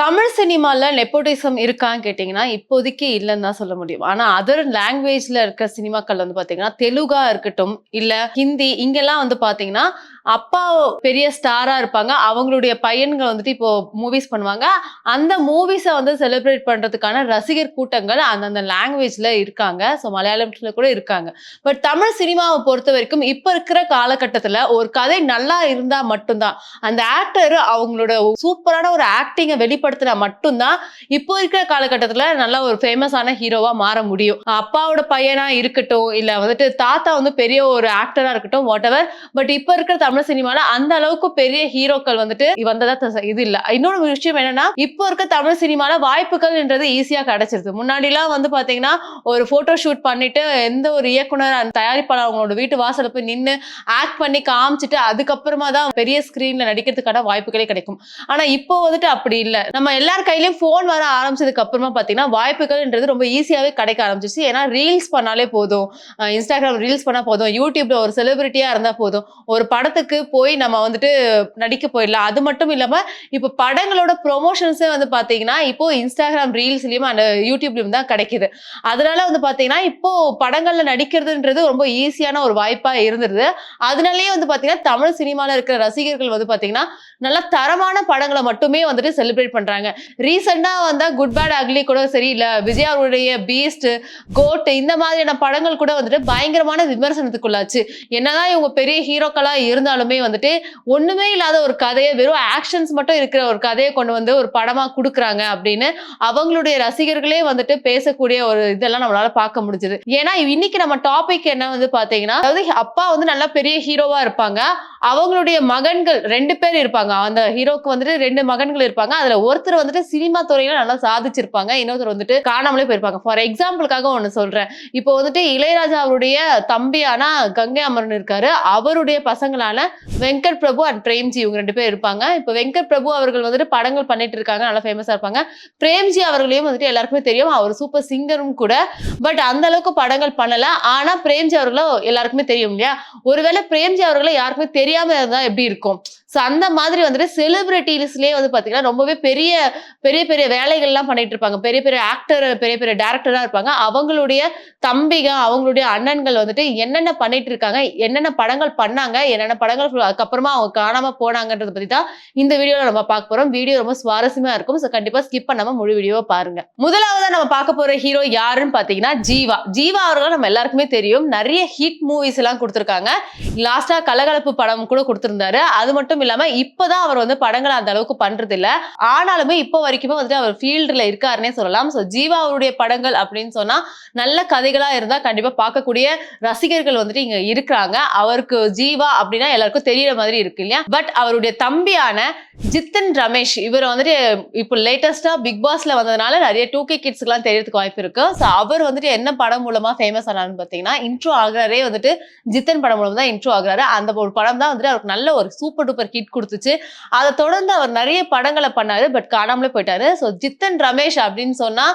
தமிழ் சினிமால நெப்போட்டிசம் இருக்கான்னு கேட்டிங்கன்னா இப்போதைக்கு இல்லைன்னு தான் சொல்ல முடியும். ஆனா அதர் லாங்குவேஜ்ல இருக்க சினிமாக்கள் வந்து பாத்தீங்கன்னா தெலுங்கா இருக்கட்டும் இல்ல ஹிந்தி இங்கெல்லாம் வந்து பாத்தீங்கன்னா அப்பா பெரிய ஸ்டாரா இருப்பாங்க. அவங்களுடைய பையன்கள் வந்துட்டு இப்போ மூவிஸ் பண்ணுவாங்க. அந்த மூவிஸை வந்து செலிப்ரேட் பண்றதுக்கான ரசிகர் கூட்டங்கள் அந்தந்த லாங்குவேஜ்ல இருக்காங்க. ஸோ மலையாளத்துல கூட இருக்காங்க. பட் தமிழ் சினிமாவை பொறுத்த வரைக்கும் இப்போ இருக்கிற காலகட்டத்துல ஒரு கதை நல்லா இருந்தா மட்டும்தான். அந்த ஆக்டர் அவங்களோட சூப்பரான ஒரு ஆக்டிங்கை வெளிப்படுத்தினா மட்டும்தான் இப்போ இருக்கிற காலகட்டத்துல நல்ல ஒரு ஃபேமஸான ஹீரோவா மாற முடியும். அப்பாவோட பையனா இருக்கட்டும் இல்ல வந்துட்டு தாத்தா வந்து பெரிய ஒரு ஆக்டரா இருக்கட்டும் வாட் எவர் பட் இப்போ இருக்கிற தமிழ் சினிமால அந்த அளவுக்கு பெரிய ஹீரோக்கள் வந்துட்டு வந்ததா இது இல்ல. இன்னொரு விஷயம் என்னன்னா இப்போ இருக்க தமிழ் சினிமால வாய்ப்புகள்ன்றது ஈஸியா கிடைச்சிருது. முன்னாடிலாம் வந்து பாத்தீங்கன்னா ஒரு போட்டோ ஷூட் பண்ணிட்டு எந்த ஒரு இயக்குனர் அந்த தயாரிப்பாளர் அவங்களோட வீட்டு வாசல போய் நின்று ஆக்ட் பண்ணி காமிச்சிட்டு அதுக்கப்புறமா தான் பெரிய ஸ்கிரீன்ல நடிக்கிறதுக்கான வாய்ப்புகளே கிடைக்கும். ஆனா இப்போ வந்துட்டு அப்படி இல்ல. நம்ம எல்லார் கையிலயும் போன் வர ஆரம்பிச்சதுக்கு அப்புறமா பாத்தீங்கன்னா வாய்ப்புகள்ன்றது ரொம்ப ஈஸியாவே கிடைக்க ஆரம்பிச்சிச்சு ஏன்னா ரீல்ஸ் பண்ணாலே போதும். இன்ஸ்டாகிராம் ரீல்ஸ் பண்ணா போதும். யூடியூப்ல ஒரு செலிபிரிட்டியா இருந்தா போதும். ஒரு படத்தை படத்துக்கு போய் நம்ம வந்துட்டு நடிக்க போயிடலாம். அது மட்டும் இல்லாம இப்போ படங்களோட ப்ரொமோஷன்ஸே வந்து பாத்தீங்கன்னா இப்போ இன்ஸ்டாகிராம் ரீல்ஸ்லயும் அந்த யூடியூப்லயும் தான் கிடைக்குது. அதனால வந்து பாத்தீங்கன்னா இப்போ படங்கள்ல நடிக்கிறதுன்றது ரொம்ப ஈஸியான ஒரு வாய்ப்பா இருந்தது அதனாலயே வந்து பாத்தீங்கன்னா தமிழ் சினிமால இருக்கிற ரசிகர்கள் வந்து பாத்தீங்கன்னா நல்ல தரமான படங்களை மட்டுமே வந்துட்டு செலிப்ரேட் பண்றாங்க. ரீசெண்டா வந்தா குட் பேட் அக்லி கூட சரி இல்ல விஜய் அவருடைய பீஸ்ட் கோட் இந்த மாதிரியான படங்கள் கூட வந்துட்டு பயங்கரமான விமர்சனத்துக்குள்ளாச்சு. என்னதான் இவங்க பெரிய ஹீரோக்களா இருந்தாலுமே வந்துட்டு ஒண்ணுமே இல்லாத ஒரு கதையை வெறும் ஆக்ஷன்ஸ் மட்டும் இருக்கிற ஒரு கதையை கொண்டு வந்து ஒரு படமா கொடுக்குறாங்க அப்படின்னு அவங்களுடைய ரசிகர்களே வந்துட்டு பேசக்கூடிய ஒரு இதெல்லாம் நம்மளால பார்க்க முடிஞ்சது. ஏன்னா இன்னைக்கு நம்ம டாபிக் என்ன வந்து பாத்தீங்கன்னா அதாவது அப்பா வந்து நல்லா பெரிய ஹீரோவா இருப்பாங்க. அவங்களுடைய மகன்கள் ரெண்டு பேர் இருப்பாங்க. அந்த ஹீரோக்கு வந்துட்டு ரெண்டு மகன்கள் இருப்பாங்க. அதுல ஒருத்தர் வந்துட்டு சினிமா துறையில நல்லா சாதிச்சிருப்பாங்க. இன்னொருத்தர் வந்துட்டு காணாமலே போயிருப்பாங்க. ஃபார் எக்ஸாம்பிளுக்காக ஒன்று சொல்றேன். இப்போ வந்துட்டு இளையராஜா அவருடைய தம்பியான கங்கை அமரன் இருக்காரு. அவருடைய வெங்கட் பிரபு அண்ட் பிரேம்ஜி இவங்க ரெண்டு பேர் இருப்பாங்க. இப்போ வெங்கட் பிரபு அவர்கள் வந்துட்டு படங்கள் பண்ணிட்டு இருக்காங்க. நல்லா ஃபேமஸாக இருப்பாங்க. பிரேம்ஜி அவர்களையும் வந்துட்டு எல்லாருக்குமே தெரியும். அவர் சூப்பர் சிங்கரும் கூட. பட் அந்த அளவுக்கு படங்கள் பண்ணல. ஆனா பிரேம்ஜி அவர்களும் எல்லாருக்குமே தெரியும் இல்லையா? ஒருவேளை பிரேம்ஜி அவர்களை யாருக்குமே தெரியாம இருந்தா எப்படி இருக்கும்? ஸோ அந்த மாதிரி வந்துட்டு செலிபிரிட்டிஸ்லேயே வந்து பார்த்தீங்கன்னா ரொம்பவே பெரிய பெரிய பெரிய வேலைகள்லாம் பண்ணிட்டு இருப்பாங்க. பெரிய பெரிய ஆக்டர் பெரிய பெரிய டேரக்டராக இருப்பாங்க. அவங்களுடைய தம்பிங்க அவங்களுடைய அண்ணன்கள் வந்துட்டு என்னென்ன பண்ணிட்டு இருக்காங்க என்னென்ன படங்கள் பண்ணாங்க என்னென்ன படங்கள் அதுக்கப்புறமா அவங்க காணாமல் போனாங்கன்றத பற்றி தான் இந்த வீடியோவில் நம்ம பார்க்க போகிறோம் வீடியோ ரொம்ப சுவாரஸ்யமாக இருக்கும். ஸோ கண்டிப்பாக ஸ்கிப் பண்ணாமல் முழு வீடியோவை பாருங்க. முதலாவது நம்ம பார்க்க போகிற ஹீரோ யாருன்னு பார்த்தீங்கன்னா ஜீவா. ஜீவா அவர்கள் நம்ம எல்லாருக்குமே தெரியும். நிறைய ஹிட் மூவிஸ் எல்லாம் கொடுத்துருக்காங்க. லாஸ்ட்டாக கலகலப்பு படம் கூட கொடுத்துருந்தாரு. அது மட்டும் இல்லாம இப்பதான் அவர் வந்து படங்களை அந்த அளவுக்கு பண்றது இல்ல ஆனாலுமே இப்போ வரைக்குமே வந்துட்டு அவர் ஃபீல்டுல இருக்காருன்னே சொல்லலாம். ஸோ ஜீவா அவருடைய படங்கள் அப்படின்னு சொன்னா நல்ல கதைகளா இருந்தா கண்டிப்பா பார்க்கக்கூடிய ரசிகர்கள் வந்துட்டு இங்க இருக்கிறாங்க. அவருக்கு ஜீவா அப்படின்னா எல்லாருக்கும் தெரியற மாதிரி இருக்கு இல்லையா? பட் அவருடைய தம்பியான ஜித்தன் ரமேஷ் இவர் வந்துட்டு இப்போ லேட்டஸ்டா பிக் பாஸ்ல வந்ததுனால நிறைய டூ கே கிட்ஸ்க்குலாம் தெரியறதுக்கு வாய்ப்பு இருக்கு. ஸோ அவர் வந்துட்டு என்ன படம் மூலமா ஃபேமஸ் ஆனாருன்னு பார்த்தீங்கன்னா இன்ட்ரோ ஆகுறாரே வந்துட்டு ஜித்தன் படம் மூலம் தான் இன்ட்ரோ ஆகிறாரு. அந்த ஒரு படம் தான் வந்துட்டு அவருக்கு நல்ல ஒரு சூப்பர் டூப்பர் ஹிட் கொடுத்துச்சு. அதை தொடர்ந்து அவர் நிறைய படங்களை பண்ணாரு பட் காணாமலே போயிட்டாரு. ஸோ ஜித்தன் ரமேஷ் அப்படின்னு சொன்னா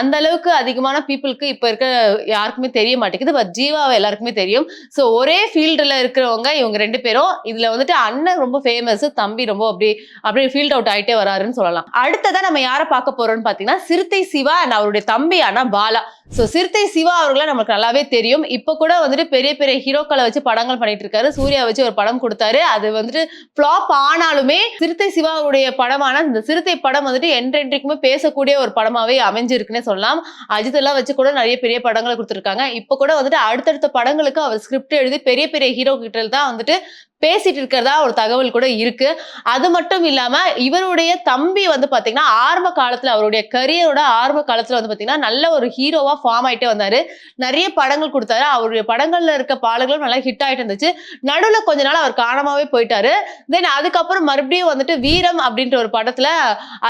அந்த அளவுக்கு அதிகமான பீப்புளுக்கு இப்போ இருக்க யாருக்குமே தெரிய மாட்டேங்குது பட் ஜீவாவை எல்லாருக்குமே தெரியும். ஸோ ஒரே ஃபீல்டில் இருக்கிறவங்க இவங்க ரெண்டு பேரும். இதுல வந்துட்டு அண்ணன் ரொம்ப ஃபேமஸ் தம்பி ரொம்ப அப்படி அப்படியே ஃபீல்ட் அவுட் ஆயிட்டே வராருன்னு சொல்லலாம். அடுத்ததான் நம்ம யாரை பார்க்க போறோம்னு பார்த்தீங்கன்னா சிறுத்தை சிவா அண்ட் அவருடைய தம்பி பாலா. ஸோ சிறுத்தை சிவா அவர்களை நமக்கு நல்லாவே தெரியும். இப்போ கூட வந்துட்டு பெரிய பெரிய ஹீரோக்களை வச்சு படங்கள் பண்ணிட்டு இருக்காரு. சூர்யா வச்சு ஒரு படம் கொடுத்தாரு. அது வந்துட்டு ஃப்ளாப் ஆனாலுமே சிறுத்தை சிவாவுடைய படமான இந்த சிறுத்தை படம் வந்துட்டு என்றென்றைக்குமே பேசக்கூடிய ஒரு படமாவே அமைஞ்சிருக்குன்னே சொல்லலாம். அஜித் எல்லாம் வச்சு கூட நிறைய பெரிய படங்களை கொடுத்துருக்காங்க. இப்போ கூட வந்துட்டு அடுத்தடுத்த படங்களுக்கு அவர் ஸ்கிரிப்ட் எழுதி பெரிய பெரிய ஹீரோ கிட்ட தான் வந்துட்டு பேசிட்டு இருக்கிறதா ஒரு தகவல் கூட இருக்கு. அது மட்டும் இல்லாம இவருடைய தம்பி வந்து பாத்தீங்கன்னா ஆரம்ப காலத்துல அவருடைய கரியரோட ஆரம்ப காலத்துல வந்து பாத்தீங்கன்னா நல்ல ஒரு ஹீரோவா ஃபார்ம் ஆயிட்டே வந்தாரு. நிறைய படங்கள் கொடுத்தாரு. அவருடைய படங்கள்ல இருக்க பாடல்களும் நல்லா ஹிட் ஆயிட்டு இருந்துச்சு. நடுவுல கொஞ்ச நாள் அவர் காணாமவே போயிட்டாரு. தென் அதுக்கப்புறம் மறுபடியும் வந்துட்டு வீரம் அப்படின்ற ஒரு படத்துல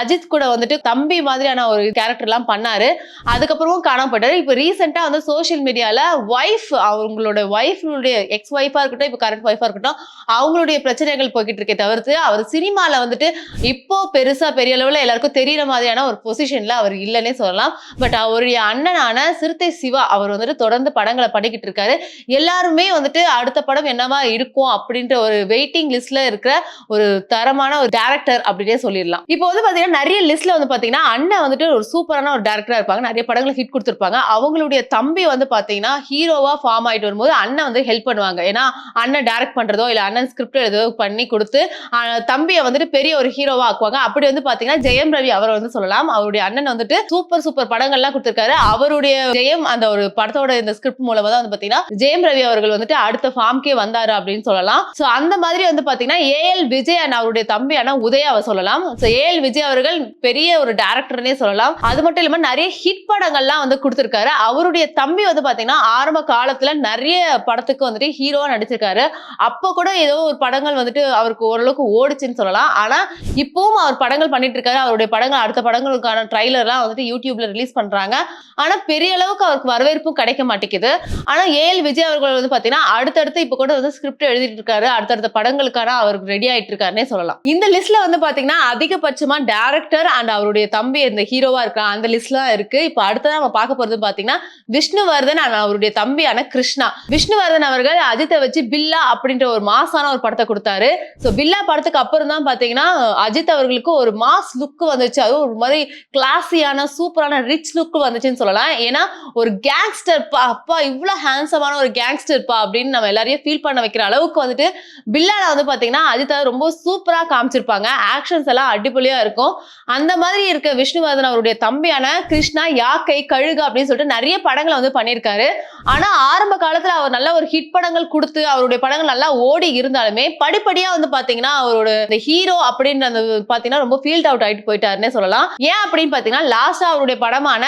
அஜித் கூட வந்துட்டு தம்பி மாதிரியான ஒரு கேரக்டர் எல்லாம் பண்ணாரு. அதுக்கப்புறமும் காணாம போயிட்டாரு. இப்போ ரீசெண்டா வந்து சோஷியல் மீடியால ஒய்ஃப் அவங்களோட ஒய்ஃப்னுடைய எக்ஸ் ஒய்ஃபா இருக்கட்டும் இப்போ கரண்ட் ஒய்ஃபா இருக்கட்டும் அவங்களுடைய பிரச்சனைகள் போய்கிட்டு இருக்கே தவிர்த்து அவர் சினிமாவில் வந்துட்டு இப்போ பெருசா பெரிய அளவில் எல்லாருக்கும் தெரியற மாதிரியான ஒரு பொசிஷன்ல அவர் இல்லைன்னே சொல்லலாம். பட் அவருடைய அண்ணனான சிறுத்தை சிவா அவர் வந்துட்டு தொடர்ந்து படங்களை பண்ணிக்கிட்டு இருக்காரு எல்லாருமே வந்துட்டு அடுத்த படம் என்னவா இருக்கும் அப்படின்ற ஒரு வெயிட்டிங் லிஸ்ட்ல இருக்கிற ஒரு தரமான ஒரு டேரக்டர் அப்படின்னே சொல்லிடலாம். இப்போ வந்து பாத்தீங்கன்னா நிறைய லிஸ்ட்ல வந்து பாத்தீங்கன்னா அண்ணன் வந்துட்டு ஒரு சூப்பரான ஒரு டேரக்டரா இருப்பாங்க. நிறைய படங்களை ஹிட் கொடுத்துருப்பாங்க. அவங்களுடைய தம்பி வந்து பாத்தீங்கன்னா ஹீரோவா ஃபார்ம் ஆயிட்டு வரும்போது அண்ணன் வந்து ஹெல்ப் பண்ணுவாங்க. ஏன்னா அண்ணன் டைரக்ட் பண்றதோ இல்ல அண்ணன் ஸ்கிரிப்ட் ஏதோ பண்ணி கொடுத்து தம்பியை வந்துட்டு பெரிய ஒரு ஹீரோவா ஆக்குவாங்க. அப்படி வந்து பாத்தீங்கன்னா ஜெயம் ரவி அவரை வந்து சொல்லலாம். அவருடைய அண்ணன் வந்துட்டு சூப்பர் சூப்பர் படங்கள்லாம் கொடுத்திருக்காரு. அவருடைய ஜெயம் அந்த ஒரு படத்தோட இந்த ஸ்கிரிப்ட் மூலமா தான் வந்து பாத்தீங்கன்னா ஜெயம் ரவி அவர்கள் வந்துட்டு அடுத்த ஃபார்ம்க்கே வந்தாரு அப்படின்னு சொல்லலாம். சோ அந்த மாதிரி வந்து பாத்தீங்கன்னா ஏஎல் விஜய் அண்ட் அவருடைய தம்பி அண்ணா உதயாவை சொல்லலாம். சோ ஏஎல் விஜய் அவர்கள் பெரிய ஒரு டேரக்டர்னே சொல்லலாம். அது மட்டும் இல்லாம நிறைய ஹிட் படங்கள்லாம் வந்து கொடுத்திருக்காரு. அவருடைய தம்பி வந்து பாத்தீங்கன்னா ஆரம்ப காலத்துல நிறைய படத்துக்கு வந்துட்டு ஹீரோவா நடிச்சிருக்காரு. அப்போ கூட ஏதோ ஒரு படங்கள் வந்துட்டு அவருக்கு ஓரளவுக்கு ஓடுச்சுன்னு சொல்லலாம். ஆனா இப்பவும் அவர் படங்கள் பண்ணிட்டு இருக்காரு. அவருடைய படங்கள் அடுத்த படங்களுக்கான ட்ரைலர்லாம் வந்துட்டு யூடியூப்ல ரிலீஸ் பண்றாங்க. ஆனா பெரிய அளவுக்கு அவருக்கு வரவேற்பும் கிடைக்க மாட்டேங்குது. ஆனா ஏஎல் விஜய் அவர்கள் வந்து பாத்தீங்கன்னா அடுத்தடுத்து இப்ப கூட வந்து ஸ்கிரிப்ட் எழுதிட்டு இருக்காரு. அடுத்தடுத்த படங்களுக்கான அவருக்கு ரெடி ஆயிட்டு இருக்காருன்னே சொல்லலாம். இந்த லிஸ்ட்ல வந்து பாத்தீங்கன்னா அதிகபட்சமா டேரக்டர் அண்ட் அவருடைய தம்பி இந்த ஹீரோவா இருக்கிற அந்த லிஸ்ட்லாம் இருக்கு. இப்ப அடுத்ததான் நம்ம பார்க்க போறது பாத்தீங்கன்னா விஷ்ணுவர்தன் அண்ட் அவருடைய தம்பியான கிருஷ்ணா. விஷ்ணுவர்தன் அவர்கள் அஜித்தை வச்சு பில்லா அப்படின்ற ஒரு மாசான ஒரு படத்தை கொடுத்தாரு. ஸோ பில்லா படத்துக்கு அப்புறம் தான் பார்த்தீங்கன்னா அஜித் அவர்களுக்கு ஒரு மாஸ் லுக் வந்துச்சு. அதுவும் ஒரு மாதிரி கிளாஸியான சூப்பரான ரிச் லுக் வந்துச்சுன்னு சொல்லலாம். ஏன்னா ஒரு கேங்ஸ்டர் பா அப்பா இவ்வளோ ஹேண்ட்ஸமான ஒரு கேங்ஸ்டர் பா அப்படின்னு நம்ம எல்லாரையும் ஃபீல் பண்ண வைக்கிற அளவுக்கு வந்துட்டு பில்லால வந்து பார்த்தீங்கன்னா அஜித் அவர் ரொம்ப சூப்பராக காமிச்சிருப்பாங்க. ஆக்ஷன்ஸ் எல்லாம் அடிப்பொலியாக இருக்கும். அந்த மாதிரி இருக்க விஷ்ணுவர்தன் அவருடைய தம்பியான கிருஷ்ணா யாக்கை கழுகு அப்படின்னு சொல்லிட்டு நிறைய படங்களை வந்து பண்ணியிருக்காரு. ஆனால் ஆரம்ப காலத்தில் அவர் நல்ல ஒரு ஹிட் படங்கள் கொடுத்து அவருடைய படங்கள் நல்லா ஓடி இருந்தாலுமே படிப்படியா வந்து பாத்தீங்கன்னா அவரோட இந்த ஹீரோ அப்படின்னு அந்த பாத்தீங்கன்னா ரொம்ப ஃபீல்ட் அவுட் ஆயிட்டு போயிட்டாருன்னே சொல்லலாம். ஏன் அப்படின்னு பாத்தீங்கன்னா லாஸ்டா அவருடைய படமான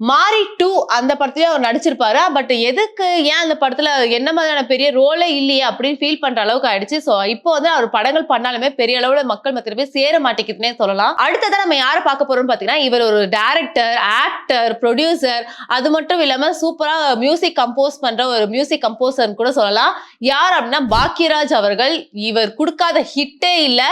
மாரி டூ அந்த படத்துலயும் அவர் நடிச்சிருப்பாரு? பட் எதுக்கு ஏன் அந்த படத்துல என்ன மாதிரியான பெரிய ரோலே இல்லையே அப்படின்னு ஃபீல் பண்ற அளவுக்கு ஆயிடுச்சு. ஸோ இப்போ வந்து அவர் படங்கள் பண்ணாலுமே பெரிய அளவுல மக்கள் மத்தியில போய் சேர மாட்டேங்குதுன்னே சொல்லலாம். அடுத்ததான் நம்ம யாரை பார்க்க போறோம்னு பாத்தீங்கன்னா இவர் ஒரு டேரக்டர் ஆக்டர் ப்ரொடியூசர் அது மட்டும் இல்லாம சூப்பரா மியூசிக் கம்போஸ் பண்ற ஒரு மியூசிக் கம்போசர்னு கூட சொல்லலாம். யார் அப்படின்னா பாக்யராஜ் அவர்கள். இவர் கொடுக்காத ஹிட்டே இல்ல.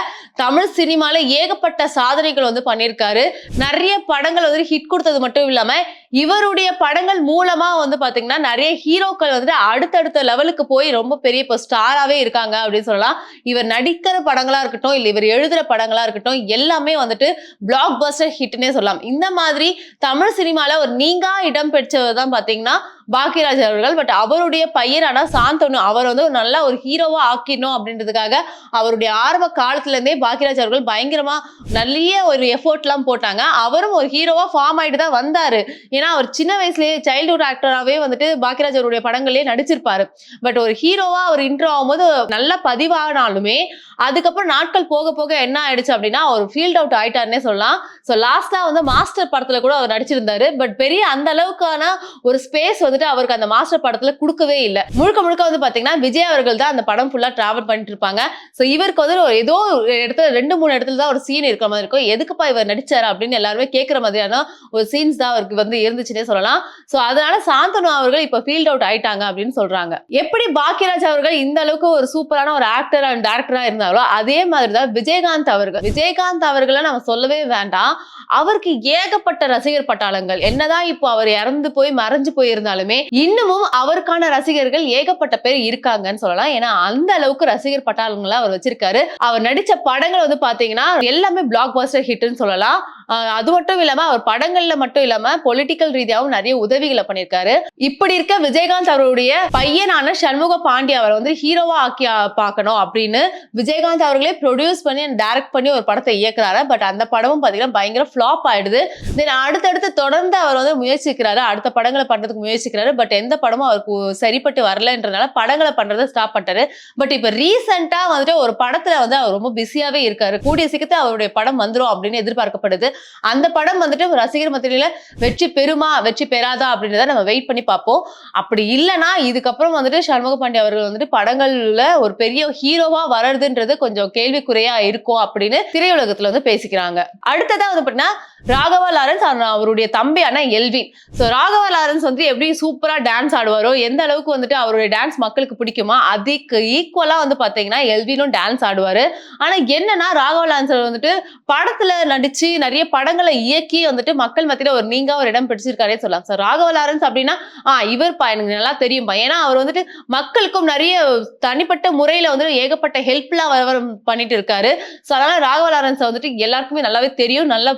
தமிழ் சினிமால ஏகப்பட்ட சாதனைகள் வந்து பண்ணியிருக்காரு. நிறைய படங்கள் வந்து ஹிட் கொடுத்தது மட்டும் இல்லாம இவருடைய படங்கள் மூலமா வந்து பாத்தீங்கன்னா நிறைய ஹீரோக்கள் வந்துட்டு அடுத்தடுத்த லெவலுக்கு போய் ரொம்ப பெரிய இப்போ ஸ்டாராவே இருக்காங்க அப்படின்னு சொல்லலாம். இவர் நடிக்கிற படங்களா இருக்கட்டும் இல்லை இவர் எழுதுற படங்களா இருக்கட்டும் எல்லாமே வந்துட்டு பிளாக் பஸ்டர் ஹிட்னே சொல்லலாம். இந்த மாதிரி தமிழ் சினிமால ஒரு நீங்கா இடம் பெற்றவர் தான் பாத்தீங்கன்னா பாக்கியராஜ் அவர்கள் பட் அவருடைய பையனான சாந்தனு அவர் வந்து நல்லா ஒரு ஹீரோவா ஆக்கிடணும் அப்படின்றதுக்காக அவருடைய ஆரம்ப காலத்துல இருந்தே பாக்கியராஜ் அவர்கள் பயங்கரமா நிறைய ஒரு எஃபோர்ட் எல்லாம் போட்டாங்க. அவரும் ஒரு ஹீரோவா ஃபார்ம் ஆயிட்டு தான் வந்தாரு. ஏன்னா அவர் சின்ன வயசுலயே சைல்டுஹுட் ஆக்டராகவே வந்துட்டு பாக்கியராஜ் அவருடைய படங்கள்லயே நடிச்சிருப்பாரு. பட் ஒரு ஹீரோவா அவர் இன்ட்ரோ ஆகும்போது நல்ல பதிவானாலுமே அதுக்கப்புறம் நாட்கள் போக போக என்ன ஆயிடுச்சு அப்படின்னா அவர் ஃபீல்ட் அவுட் ஆயிட்டாருன்னே சொல்லலாம். ஸோ லாஸ்டா வந்து மாஸ்டர் படத்துல கூட அவர் நடிச்சிருந்தாரு. பட் பெரிய அந்த அளவுக்கான ஒரு ஸ்பேஸ் வந்து வந்துட்டு அவருக்கு அந்த மாஸ்டர் படத்துல கொடுக்கவே இல்லை. முழுக்க முழுக்க வந்து பாத்தீங்கன்னா விஜய் அவர்கள் தான் அந்த படம் ஃபுல்லா டிராவல் பண்ணிட்டு இருப்பாங்க. ஸோ இவருக்கு வந்து ஒரு ஏதோ ஒரு இடத்துல ரெண்டு மூணு இடத்துல தான் ஒரு சீன் இருக்கிற மாதிரி இருக்கும். எதுக்குப்பா இவர் நடிச்சாரு அப்படின்னு எல்லாருமே கேட்குற மாதிரியான ஒரு சீன்ஸ் தான் அவருக்கு வந்து இருந்துச்சுன்னே சொல்லலாம். ஸோ அதனால சாந்தனு அவர்கள் இப்போ ஃபீல்ட் அவுட் ஆயிட்டாங்க அப்படின்னு சொல்றாங்க. எப்படி பாக்கியராஜ் அவர்கள் இந்த அளவுக்கு ஒரு சூப்பரான ஒரு ஆக்டர் அண்ட் டேரக்டரா இருந்தாரோ அதே மாதிரி தான் விஜயகாந்த் அவர்கள். விஜயகாந்த் அவர்களை நம்ம சொல்லவே வேண்டாம். அவருக்கு ஏகப்பட்ட ரசிகர் பட்டாளங்கள். என்னதான் இப்போ அவர் இறந்து போய் மறைஞ்சு போயிருந்தாலும் இன்னமும் அவருக்கான ரசிகர்கள் ஏகப்பட்ட பேர் இருக்காங்கன்னு சொல்லலாம். ஏன்னா அந்த அளவுக்கு ரசிகர் பட்டாளங்களை அவர் வச்சிருக்காரு. அவர் நடிச்ச படங்கள் வந்து பாத்தீங்கன்னா எல்லாமே பிளாக் பஸ்டர் ஹிட்னு சொல்லலாம். அது மட்டும் இல்லாம அவர் படங்கள்ல மட்டும் இல்லாம பொலிட்டிக்கல் ரீதியாவும் நிறைய உதவிகளை பண்ணியிருக்காரு. இப்படி இருக்க விஜயகாந்த் அவருடைய பையனான சண்முக பாண்டிய அவரை வந்து ஹீரோவா ஆக்கி பார்க்கணும் அப்படின்னு விஜயகாந்த் அவர்களே ப்ரொடியூஸ் பண்ணி டைரக்ட் பண்ணி ஒரு படத்தை இயக்குறாரு. பட் அந்த படமும் பாத்தீங்கன்னா பயங்கர ஃபிளாப் ஆயிடுது. தென் அடுத்தடுத்து தொடர்ந்து அவர் வந்து முயற்சிக்கிறாரு. அடுத்த படங்களை பண்றதுக்கு முயற்சிக்கிறாரு. பட் எந்த படமும் அவருக்கு சரிப்பட்டு வரலன்றதுனால படங்களை பண்றதை ஸ்டாப் பண்ணிட்டாரு. பட் இப்ப ரீசெண்டா வந்துட்டு ஒரு படத்துல வந்து அவர் ரொம்ப பிஸியாவே இருக்காரு. கூடிய சீக்கிரத்துல அவருடைய படம் வந்துடும் அப்படின்னு எதிர்பார்க்கப்படுது. அந்த படம் வந்துட்டு ரசிகர் மத்தியில வெற்றி பெறுமா வெற்றி பெறாதா அப்படின்றத நம்ம வெயிட் பண்ணி பார்ப்போம். அப்படி இல்லைன்னா இதுக்கப்புறம் வந்துட்டு சண்முக பாண்டிய அவர்கள் வந்துட்டு படங்கள்ல ஒரு பெரிய ஹீரோவா வர்றதுன்றது கொஞ்சம் கேள்விக்குறையா இருக்கும் அப்படின்னு திரையுலகத்துல வந்து பேசிக்கிறாங்க. அடுத்ததா வந்து பாத்தீங்கன்னா ராகவா லாரன்ஸ் அவர்- அவருடைய தம்பியான எல்வின். ஸோ ராகவா லாரன்ஸ் வந்து எப்படி சூப்பரா டான்ஸ் ஆடுவாரோ எந்த அளவுக்கு வந்துட்டு அவருடைய டான்ஸ் மக்களுக்கு பிடிக்குமோ அதுக்கு ஈக்குவலா வந்து பாத்தீங்கன்னா எல்வினும் டான்ஸ் ஆடுவாரு. ஆனா என்னன்னா ராகவா லாரன்ஸ் வந்துட்டு படத்துல நடிச்சு நிறைய படங்களை இயக்கி வந்துட்டு மக்கள் மத்தியில ஒரு நீங்க ஒரு இடம் பிடிச்சிருக்காரே சொல்லலாம். ஸோ ராகவ லாரன்ஸ் அப்படின்னா ஆ இவர்ப்பா எனக்கு நல்லா தெரியும்பா. ஏன்னா அவர் வந்துட்டு மக்களுக்கும் நிறைய தனிப்பட்ட முறையில வந்து ஏகப்பட்ட ஹெல்ப்லாம் வர பண்ணிட்டு இருக்காரு. ஸோ அதனால ராகவ லாரன்ஸ் வந்துட்டு எல்லாருக்குமே நல்லாவே தெரியும். நல்ல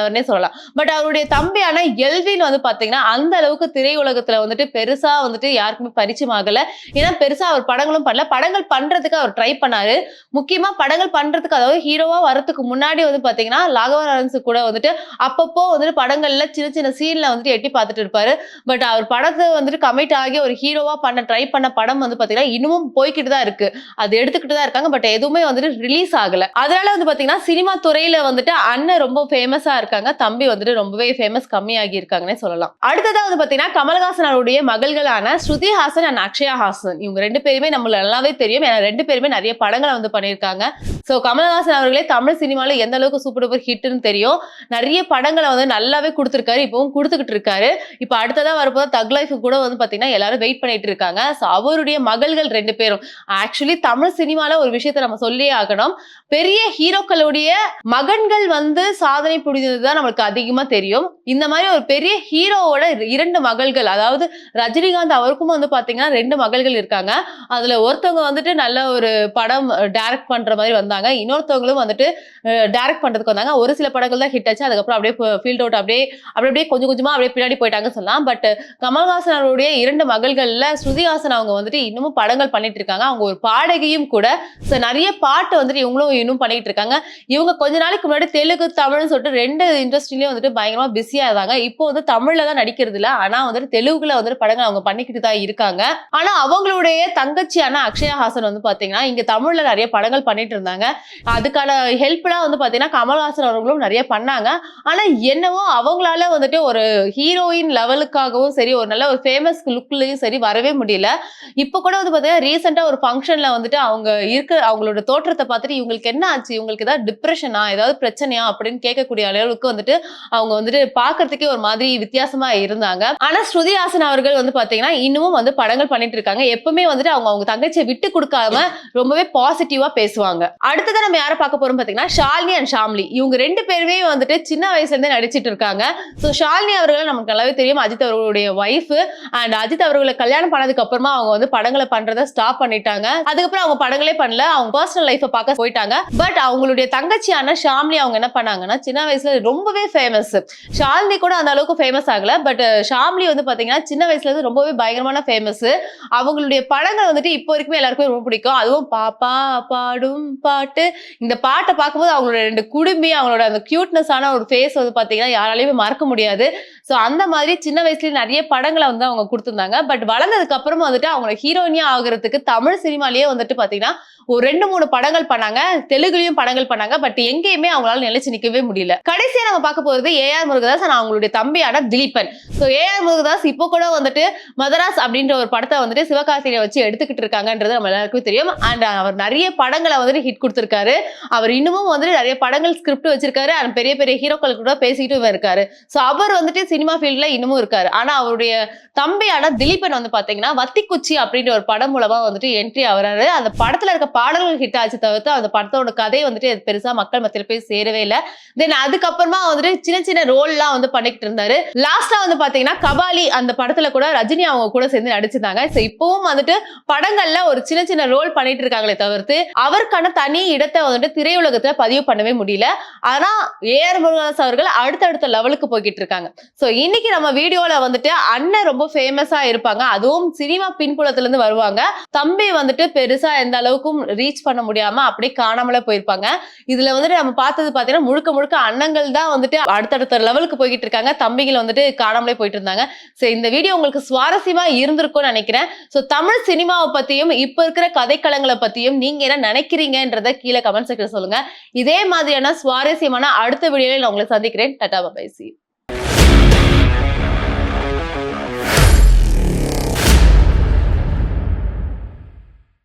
ஆனவர்னே சொல்லலாம். பட் அவருடைய தம்பியான எல்வின் வந்து பாத்தீங்கன்னா அந்த அளவுக்கு திரையுலகத்துல வந்துட்டு பெருசா வந்துட்டு யாருக்குமே பரிச்சயம் ஆகல. ஏன்னா பெருசா அவர் படங்களும் பண்ணல. படங்கள் பண்றதுக்கு அவர் ட்ரை பண்ணாரு. முக்கியமா படங்கள் பண்றதுக்கு அதாவது ஹீரோவா வரதுக்கு முன்னாடி வந்து பாத்தீங்கன்னா ராகவ கூட வந்துட்டு அப்பப்போ வந்துட்டு படங்கள்ல சின்ன சின்ன சீன்ல வந்துட்டு எட்டி பார்த்துட்டு இருப்பாரு. பட் அவர் படத்தை வந்துட்டு கமிட் ஆகி ஒரு ஹீரோவா பண்ண ட்ரை பண்ண படம் வந்து பாத்தீங்கன்னா இன்னமும் போய்கிட்டு தான் இருக்கு. அது எடுத்துக்கிட்டு தான் இருக்காங்க. பட் எதுவுமே வந்துட்டு ரிலீஸ் ஆகல. அதனால வந்து பாத்தீங்கன்னா சினிமா துறையில வந்துட்டு அண்ணன் ரொம்ப ஃபேமஸா இருக்காங்க. தம்பி வந்துட்டு ரொம்பவே ஃபேமஸ் கம்மியாகி இருக்காங்கன்னே சொல்லலாம். அடுத்ததா வந்து பாத்தீங்கன்னா கமல்ஹாசன் மகள்களான ஸ்ருதி ஹாசன் அண்ட் அக்ஷயா ஹாசன் இவங்க ரெண்டு பேருமே நம்மளுக்கு நல்லாவே தெரியும். ஏன்னா ரெண்டு பேருமே நிறைய படங்களை வந்து பண்ணியிருக்காங்க. ஸோ கமல்ஹாசன் அவர்களே தமிழ் சினிமால எந்த அளவுக்கு சூப்பர் டூப்பர் ஹிட்னு தெரியும். நிறைய படங்களை வந்து நல்லாவே கொடுத்துருக்காரு. இப்பவும் கொடுத்துக்கிட்டு இருக்காரு. இப்போ அடுத்ததா வரப்போ தக் லைஃப் கூட வந்து பாத்தீங்கன்னா எல்லாரும் வெயிட் பண்ணிட்டு இருக்காங்க. ஸோ அவருடைய மகள்கள் ரெண்டு பேரும். ஆக்சுவலி தமிழ் சினிமால ஒரு விஷயத்த நம்ம சொல்லியே ஆகணும். பெரிய ஹீரோக்களுடைய மகன்கள் வந்து சாதனை புரிந்தது தான் நம்மளுக்கு அதிகமா தெரியும். இந்த மாதிரி ஒரு பெரிய ஹீரோவோட இரண்டு மகள்கள் அதாவது ரஜினிகாந்த் அவருக்கும் வந்து பாத்தீங்கன்னா ரெண்டு மகள்கள் இருக்காங்க. அதுல ஒருத்தவங்க வந்துட்டு நல்ல ஒரு படம் டைரக்ட் பண்ற மாதிரி வந்தாங்க. இன்னொருத்தவங்களும் வந்துட்டு டைரக்ட் பண்றதுக்கு வந்தாங்க. ஒரு சில படங்கள் தான் ஹிட் ஆச்சு. அதுக்கப்புறம் அப்படியே ஃபீல்ட் அவுட் அப்படியே அப்படி அப்படியே கொஞ்சம் கொஞ்சமா அப்படியே பின்னாடி போயிட்டாங்கன்னு சொல்லலாம். பட் கமல்ஹாசன் அவருடைய இரண்டு மகள்கள்ல ஸ்ருதிஹாசன் அவங்க வந்துட்டு இன்னமும் படங்கள் பண்ணிட்டு இருக்காங்க. அவங்க ஒரு பாடகியும் கூட நிறைய பாட்டு வந்துட்டு இவங்களும் இன்னும் பண்ணிட்டு இருக்காங்க. இவங்க கொஞ்ச நாளைக்கு முன்னாடி தெலுங்கு தமிழ்னு சொல்லிட்டு ரெண்டு இண்டஸ்ட்ரிலையும் வந்துட்டு பயங்கரமா பிஸியா இருந்தாங்க. இப்போ வந்து தமிழ்ல தான் நடிக்கிறது இல்ல ஆனா வந்துட்டு தெலுங்குல வந்துட்டு படங்கள் அவங்க பண்ணிக்கிட்டு தான் இருக்காங்க. ஆனா அவங்களுடைய தங்கச்சியான அக்ஷயா ஹாசன் வந்து பாத்தீங்கன்னா இங்க தமிழ்ல நிறைய படங்கள் பண்ணிட்டு இருந்தாங்க. அதுக்கான ஹெல்ப்லாம் வந்து பாத்தீங்கன்னா கமல்ஹாசன் அவர்களும் நிறைய பண்ணாங்க. ஆனா என்னவோ அவங்களால வந்துட்டு ஒரு ஹீரோயின் லெவலுக்காகவும் சரி ஒரு நல்ல ஒரு ஃபேமஸ் லுக்லயும் சரி வரவே முடியல. இப்போ கூட வந்து பாத்தீங்கன்னா ரீசெண்டா ஒரு ஃபங்க்ஷன்ல வந்துட்டு அவங்க இருக்க அவங்களோட தோற்றத்தை பார்த்துட்டு இவங்களுக்கு என்ன ஆச்சு? இவங்களுக்கு ஏதாவது டிப்ரெஷனா ஏதாவது பிரச்சனையா? அப்படின்னு கேட்கக்கூடிய அளவுக்கு வந்துட்டு அவங்க வந்துட்டு பாக்குறதுக்கே ஒரு மாதிரி வித்தியாசமா இருந்தாங்க. ஆனா ஸ்ருதி ஹாசன் அவர்கள் வந்து பாத்தீங்கன்னா இன்னமும் வந்து படங்கள் பண்ணிட்டு இருக்காங்க. எப்பவுமே வந்துட்டு அவங்க அவங்க தங்கச்சியை விட்டு கொடுக்காம ரொம்பவே பாசிட்டிவா பேசுவாங்க. அடுத்ததான் நம்ம யாரை பார்க்க போறோம் பாத்தீங்கன்னா ஷாலினி அண்ட் ஷாம்லி. இவங்க ரெண்டு பேருமே வந்துட்டு சின்ன வயசுல இருந்தே நடிச்சிட்டு இருக்காங்க. ஸோ ஷாலினி அவர்கள் நமக்கு நல்லாவே தெரியும். அஜித் அவர்களுடைய ஒய்ஃப் அண்ட் அஜித் அவர்களை கல்யாணம் பண்ணதுக்கு அப்புறமா அவங்க வந்து படங்களை பண்றதை ஸ்டாப் பண்ணிட்டாங்க. அதுக்கப்புறம் அவங்க படங்களே பண்ணல. அவங்க பர்சனல் லைஃப்பை பார்க்க போயிட்டாங்க. பட் அவங்களுடைய தங்கச்சியான ஷாம்லி அவங்க என்ன பண்ணாங்கன்னா சின்ன வயசுல ரொம்பவே ஃபேமஸ் ஷாலினி கூட அந்த அளவுக்கு ஃபேமஸ் ஆகல. பட் ஷாம்லி வந்து பாத்தீங்கன்னா சின்ன வயசுல இருந்து ரொம்பவே பயங்கரமான ஃபேமஸ் அவங்களுடைய படங்கள் வந்துட்டு இப்போ வரைக்குமே எல்லாருக்குமே ரொம்ப பிடிக்கும். அதுவும் பாப்பா பாடும் பாட்டு. இந்த பாட்டை பார்க்கும்போது அவங்களோட ரெண்டு குடுமி அவங்களோட அந்த கியூட்னஸான ஒரு ஃபேஸ் வந்து பாத்தீங்கன்னா யாராலையுமே மறக்க முடியாது. ஸோ அந்த மாதிரி சின்ன வயசுல நிறைய படங்களை வந்து அவங்க கொடுத்துருந்தாங்க. பட் வளர்ந்ததுக்கு அப்புறமா வந்துட்டு அவங்க ஹீரோயினியா ஆகுறதுக்கு தமிழ் சினிமாலேயே வந்துட்டு பாத்தீங்கன்னா ஒரு ரெண்டு மூணு படங்கள் பண்ணாங்க. தெலுங்குலயும் படங்கள் பண்ணாங்க. பட் எங்கேயுமே அவங்களால நிலைச்சு நிக்கவே முடியல. கடைசியா நம்ம பார்க்க போறது ஏஆர் முருகதாஸ் நான் அவங்களுடைய தம்பியான திலீபன். ஸோ ஏஆர் முருகதாஸ் இப்போ கூட வந்துட்டு மதராஸ் அப்படின்ற ஒரு படத்தை வந்துட்டு சிவகாசியை வச்சு எடுத்துக்கிட்டு இருக்காங்கன்றது நம்ம எல்லாருக்கும் தெரியும். அண்ட் அவர் நிறைய படங்களை வந்துட்டு ஹிட் கொடுத்துருக்காரு. அவர் இன்னமும் வந்துட்டு நிறைய படங்கள் ஸ்கிரிப்ட் வச்சிருக்காரு. அண்ட் பெரிய பெரிய ஹீரோக்கள் கூட பேசிக்கிட்டு இருக்காரு. ஸோ அவர் வந்துட்டு சினிமா ஃபீல்ட்ல இன்னமும் இருக்காரு. ஆனா அவருடைய தம்பியான திலீபன் வந்து பாத்தீங்கன்னா வத்திக்குச்சி அப்படின்ற ஒரு படம் மூலமா வந்துட்டு என்ட்ரி ஆகுறாரு. அந்த படத்துல இருக்க பாடல்கள் ஹிட் ஆச்சு தவிர்த்து அந்த படத்தோட கதை வந்துட்டு அது பெருசா மக்கள் மத்தியில போய் சேரவே இல்லை. தென் அதுக்கப்புறமா வந்துட்டு சின்ன சின்ன ரோல்லாம் வந்து பண்ணிக்கிட்டு இருந்தாரு. லாஸ்டா வந்து பாத்தீங்கன்னா கபாலி அந்த படத்துல கூட ரஜினி அவங்க கூட சேர்ந்து நடிச்சிருந்தாங்க. ஸோ இப்பவும் வந்துட்டு படங்கள்ல ஒரு சின்ன சின்ன ரோல் பண்ணிட்டு இருக்காங்களே தவிர்த்து அவருக்கான தனி இடத்தை வந்துட்டு திரையுலகத்துல பதிவு பண்ணவே முடியல. ஆனா ஏஆர் முருகதாஸ் அவர்கள் அடுத்தடுத்த லெவலுக்கு போய்கிட்டு இருக்காங்க. ஸோ இன்னைக்கு நம்ம வீடியோல வந்துட்டு அண்ணன் ரொம்ப ஃபேமஸா இருப்பாங்க. அதுவும் சினிமா பின்புலத்துல இருந்து வருவாங்க. தம்பி வந்துட்டு பெருசா எந்த அளவுக்கும் ரீச் பண்ண முடியாம அப்படியே காணாமலே போயிருப்பாங்க. இதுல வந்துட்டு நம்ம பார்த்தது பாத்தீங்கன்னா முழுக்க முழுக்க அண்ணங்கள் தான் வந்துட்டு அடுத்தடுத்த லெவலுக்கு போய்கிட்டு இருக்காங்க. தம்பிகள் வந்துட்டு காணாமலே போயிட்டு இருந்தாங்க. ஸோ இந்த வீடியோ உங்களுக்கு சுவாரஸ்யமா இருந்திருக்கும்னு நினைக்கிறேன். ஸோ தமிழ் சினிமாவை பத்தியும் இப்ப இருக்கிற கதைக்களங்களை பத்தியும் நீங்க என்ன நினைக்கிறீங்கன்றத கீழே கமெண்ட் செக்ஷன் சொல்லுங்க. இதே மாதிரியான சுவாரஸ்யமான அடுத்த வீடியோவில் நான் உங்களை சந்திக்கிறேன். Tata bye see.